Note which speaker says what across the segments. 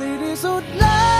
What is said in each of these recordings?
Speaker 1: ที่ดีสุดแล้ว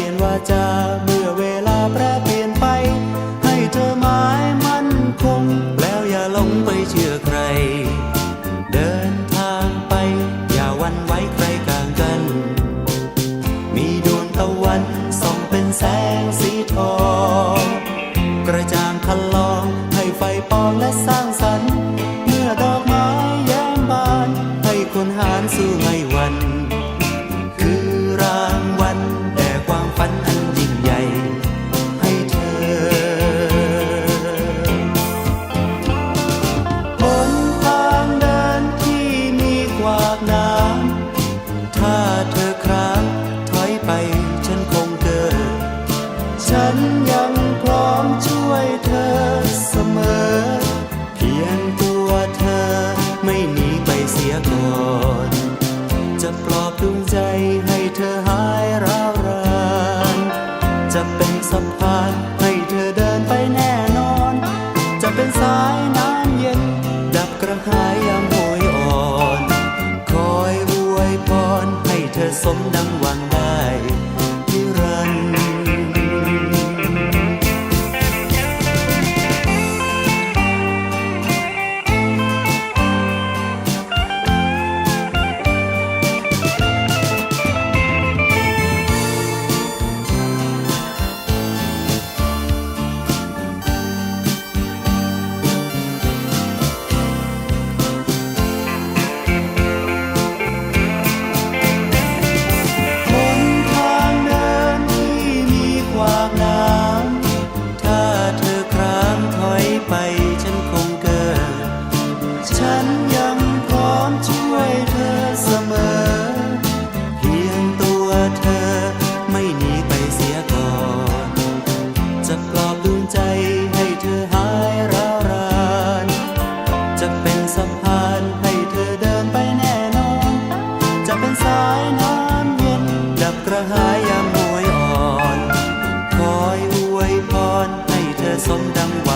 Speaker 1: ลี่ยนว่าจะเมื่อเวลาแปรเป
Speaker 2: ลี่ยนไป ให้เธอหมายมั่นคง แล้วอย่าหลงไปเชื่อใคร เดินทางไป อย่าวันไว้ใครกลางกัน มีดวงตะวันส่องเป็นแสงสีทอง กระจางคันลองให้ไฟปองและสร้างสรรค์ เมื่อดอกไม้แย้มบาน ให้คนหานสู้ไม่วัน จะเป็นสะพานให้เธอเดินไปแน่นอน จะเป็นสายน้ำเย็น ดับกระหายยามโหยอ่อน คอยอวยพรให้เธอสมดังหวังได้ หายยามมวยอ่อน คอยอวยพรให้เธอสมดัง